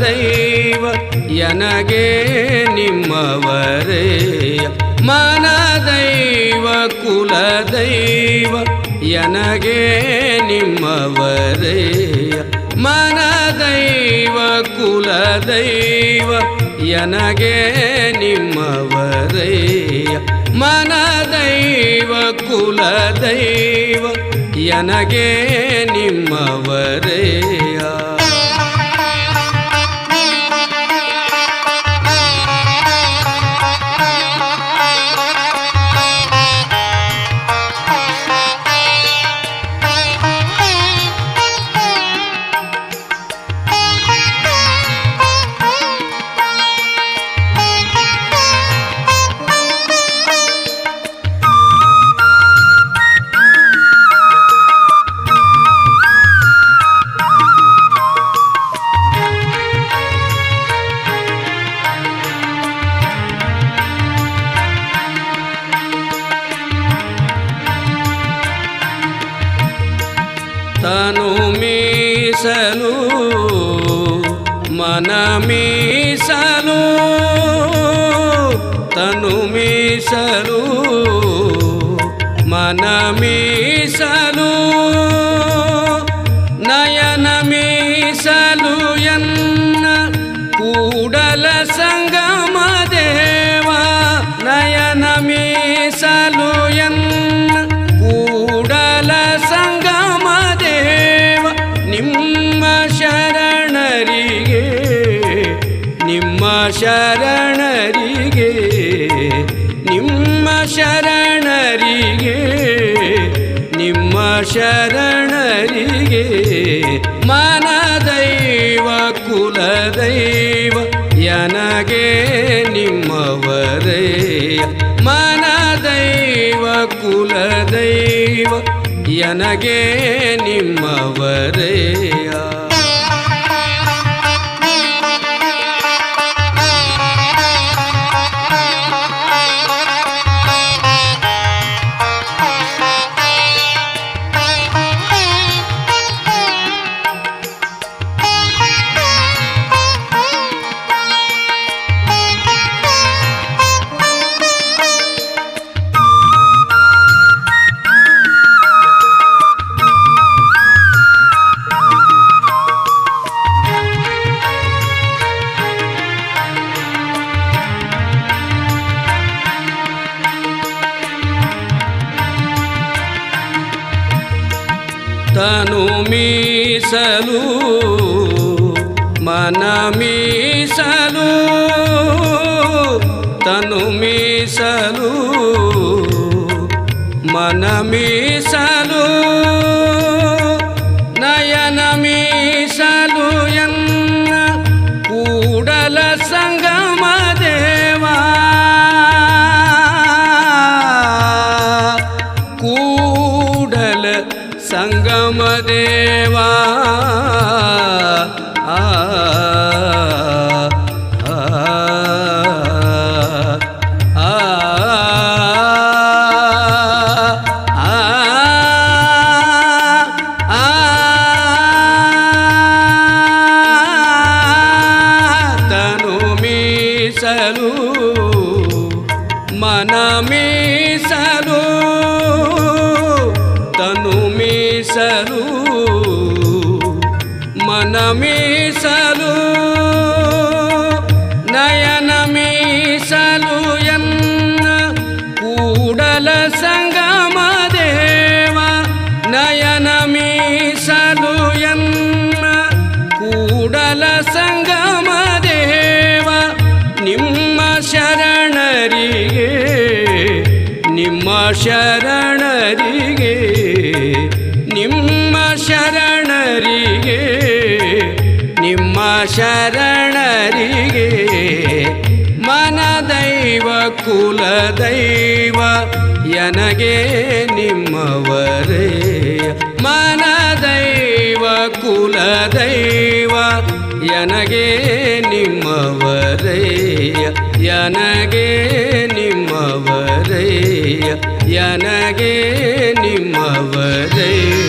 ದೈವ ಎನಗೆ ನಿಮ್ಮವರೇಯ ಮನ ದೈವ ಕುಲ ದೈವ ಎನಗೆ ನಿಮ್ಮವರೇಯ ಮನ ದೈವ ಕುಲ ದೈವ ಎನಗೆ ನಿಮ್ಮವರೇಯ ಮೀಸಲು ಮನ ಮೀಸಲು ತನು ಮೀಸಲು ಮನ ಮೀಸಲು ನಯನ ಮೀಸಲು ಎನ್ನ ಶರಣರಿಗೆ ನಿಮ್ಮ ಶರಣರಿಗೆ ನಿಮ್ಮ ಶರಣರಿಗೆ ಮನದೈವ ಕುಲದೈವ ಯನಗೆ ನಿಮ್ಮವರೇ. ಮನದೈವ ಕುಲದೈವ ಯನಗೆ ದೈವ తను మీసలు మన మీసలు తను మీసలు మన మీ ಸಂಗಮ ದೇವಾ ಮೀಸಲು, ಮನ ಮೀಸಲು, ನಯನ ಮೀಸಲು ಎನ್ನ ಕೂಡಲ ಸಂಗಮ ದೇವ, ನಯನ ಮೀಸಲು ಎನ್ನ ಕೂಡಲ ಸಂಗಮ ದೇವ, ನಿಮ್ಮ ಶರಣರಿಗೆ ನಿಮ್ಮ ಶರಣರಿಗೆ ನಿಮ್ಮ ಶರಣರಿಗೆ ನಿಮ್ಮ ಶರಣರಿಗೆ ಮನದೈವ ಕುಲದೈವ ಕುಲ ನಿಮ್ಮವರೇ. ಮನದೈವ ಕುಲದೈವ ಎನಗೆ ನಿಮ್ಮವರೇ. ಯನಗೆ ನಿಮ್ಮವರೇ, ಎನಗೆ ನಿಮ್ಮವರೇಯ